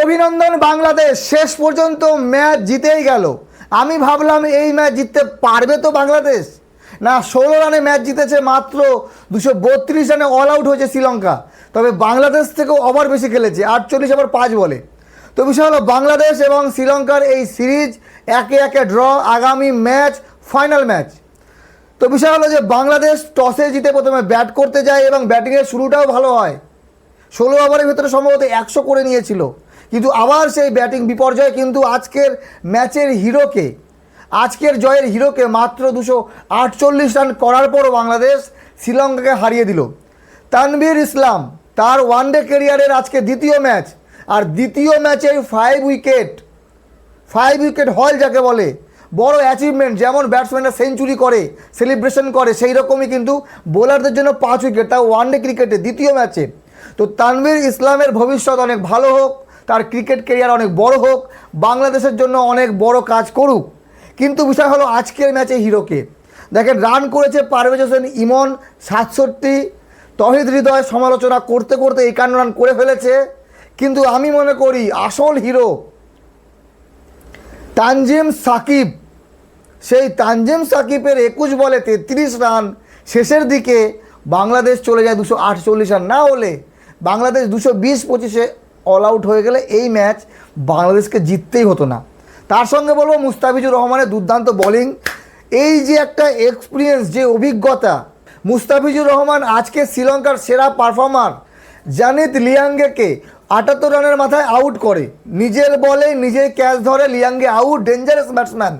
অভিনন্দন বাংলাদেশ। শেষ পর্যন্ত ম্যাচ জিতেই গেল। আমি ভাবলাম এই ম্যাচ জিততে পারবে তো বাংলাদেশ? না, ষোলো রানে ম্যাচ জিতেছে মাত্র দুশো বত্রিশ রানে অল আউট হয়েছে শ্রীলঙ্কা। তবে বাংলাদেশ থেকেও ওভার বেশি খেলেছে, আটচল্লিশ ওভার পাঁচ বলে। তো বিষয় হলো বাংলাদেশ এবং শ্রীলঙ্কার এই সিরিজ একে একে ড্র, আগামী ম্যাচ, ফাইনাল ম্যাচ। তো বিষয় হলো যে বাংলাদেশ টসে জিতে প্রথমে ব্যাট করতে যায় এবং ব্যাটিংয়ের শুরুটাও ভালো হয়। ষোলো ওভারের ভিতরে সম্ভবত একশো করে নিয়েছিল। কিন্তু আবার সেই ব্যাটিং বিপর্যয় কিন্তু আজকের ম্যাচের হিরোকে, আজকের জয়ের হিরোকে মাত্র দুশো আটচল্লিশ রান করার পরও বাংলাদেশ শ্রীলঙ্কাকে হারিয়ে দিল। তানভীর ইসলাম তার ওয়ানডে কেরিয়ারের আজকে দ্বিতীয় ম্যাচ, আর দ্বিতীয় ম্যাচে ফাইভ উইকেট ফাইভ উইকেট হল যাকে বলে, বড় অ্যাচিভমেন্ট যেমন ব্যাটসম্যানরা সেঞ্চুরি করে সেলিব্রেশন করে, সেই রকমই কিন্তু বোলারদের জন্য পাঁচ উইকেট তাও ওয়ানডে ক্রিকেটে দ্বিতীয় ম্যাচে। তো তানভীর ইসলামের ভবিষ্যৎ অনেক ভালো হোক তার ক্রিকেট কেরিয়ার অনেক বড় হোক, বাংলাদেশের জন্য অনেক বড় কাজ করুক। কিন্তু বিষয় হলো আজকের ম্যাচে হিরোকে। দেখেন, রান করেছে পারভেজ হোসেন, ইমন সাতষট্টি, তহিদ হৃদয় সমালোচনা করতে করতে একান্ন রান করে ফেলেছে। কিন্তু আমি মনে করি আসল হিরো তানজিম সাকিব। সেই তানজিম সাকিবের একুশ বলে তেত্রিশ রান শেষের দিকে বাংলাদেশ চলে যায় দুশো আটচল্লিশ রান। না হলে বাংলাদেশ দুশো বিশ পঁচিশে অল আউট হয়ে গেলে এই ম্যাচ বাংলাদেশকে জিততেই হতো না। তার সঙ্গে বলব মুস্তাফিজুর রহমানের দুর্দান্ত বোলিং এই যে একটা এক্সপিরিয়েন্স যে অভিজ্ঞতা, মুস্তাফিজুর রহমান আজকে শ্রীলঙ্কার সেরা পারফর্মার জানিত লিয়াঙ্গেকে আটাত্তর রানের মাথায় আউট করে। নিজের বলে নিজের ক্যাচ ধরে লিয়াঙ্গে আউট ডেঞ্জারাস ব্যাটসম্যান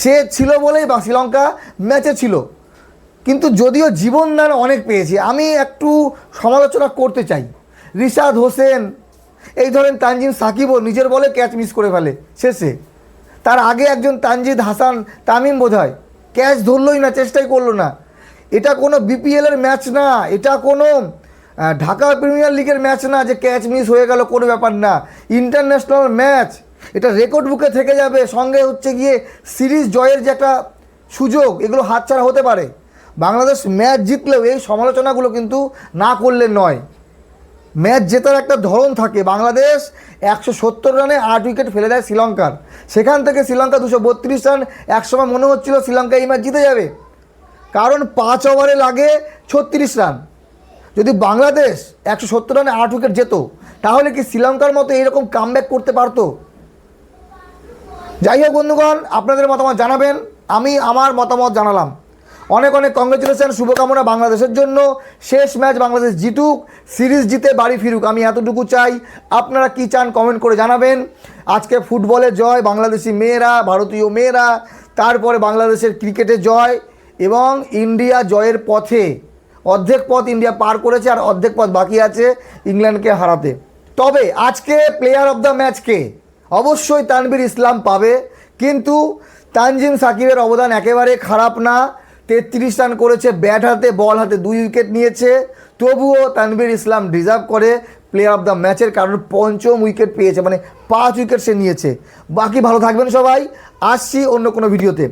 সে ছিল বলেই বা শ্রীলঙ্কা ম্যাচে ছিল। কিন্তু যদিও জীবনদান অনেক পেয়েছে, আমি একটু সমালোচনা করতে চাই। রিশাদ হোসেন এই ধরেন তানজিম সাকিবও নিজের বলে ক্যাচ মিস করে ফেলে, শেষে। তার আগে একজন তানজিদ হাসান তামিম বোধ হয় ক্যাচ ধরলই না, চেষ্টাই করল না। এটা কোনো বিপিএলের ম্যাচ না, এটা কোনো ঢাকা প্রিমিয়ার লিগের ম্যাচ না যে ক্যাচ মিস হয়ে গেল, কোনো ব্যাপার না। ইন্টারন্যাশনাল ম্যাচ, এটা রেকর্ড বুকে থেকে যাবে, সঙ্গে হচ্ছে গিয়ে সিরিজ জয়ের যে একটা সুযোগ, এগুলো হাতছাড়া হতে পারে। বাংলাদেশ ম্যাচ জিতলেও এই সমালোচনাগুলো কিন্তু না করলে নয়। ম্যাচ জেতার একটা ধরন থাকে। বাংলাদেশ একশো সত্তর রানে আট উইকেট ফেলে দেয় শ্রীলঙ্কার। সেখান থেকে শ্রীলঙ্কা দুশো বত্রিশ রান একসময় মনে হচ্ছিল শ্রীলঙ্কা এই ম্যাচ জিতে যাবে। কারণ পাঁচ ওভারে লাগে ছত্রিশ রান। যদি বাংলাদেশ একশো সত্তর রানে আট উইকেট যেত তাহলে কি শ্রীলঙ্কার মতো এইরকম কামব্যাক করতে পারতো? যাই হোক বন্ধুগণ, আপনাদের মতামত জানাবেন। আমি আমার মতামত জানালাম। অনেক অনেক কংগ্রেচুলেশন শুভকামনা বাংলাদেশের জন্য। শেষ ম্যাচ বাংলাদেশ জিতুক সিরিজ জিতে বাড়ি ফিরুক। আমি এতটুকু চাই। আপনারা কি চান কমেন্ট করে জানাবেন। আজকে ফুটবলে জয়, বাংলাদেশি মেয়েরা, ভারতীয় মেয়েরা, তারপরে বাংলাদেশের ক্রিকেটে জয় এবং ইন্ডিয়া জয়ের পথে। অর্ধেক পথ ইন্ডিয়া পার করেছে আর অর্ধেক পথ বাকি আছে ইংল্যান্ডকে হারাতে। তবে আজকে প্লেয়ার অফ দ্য ম্যাচকে অবশ্যই তানভীর ইসলাম পাবে। কিন্তু তানজিম সাকিবের অবদান একেবারে খারাপ না। তেত্রিশ রান করেছে ব্যাট হাতে, বল হাতে দুই উইকেট নিয়েছে। তবুও তানভীর ইসলাম ডিজার্ভ করে প্লেয়ার অফ দ্য ম্যাচের কারণ পঞ্চম উইকেট পেয়েছে মানে পাঁচ উইকেট সে নিয়েছে। বাকি ভালো থাকবেন সবাই। আসছি অন্য কোনো ভিডিওতে।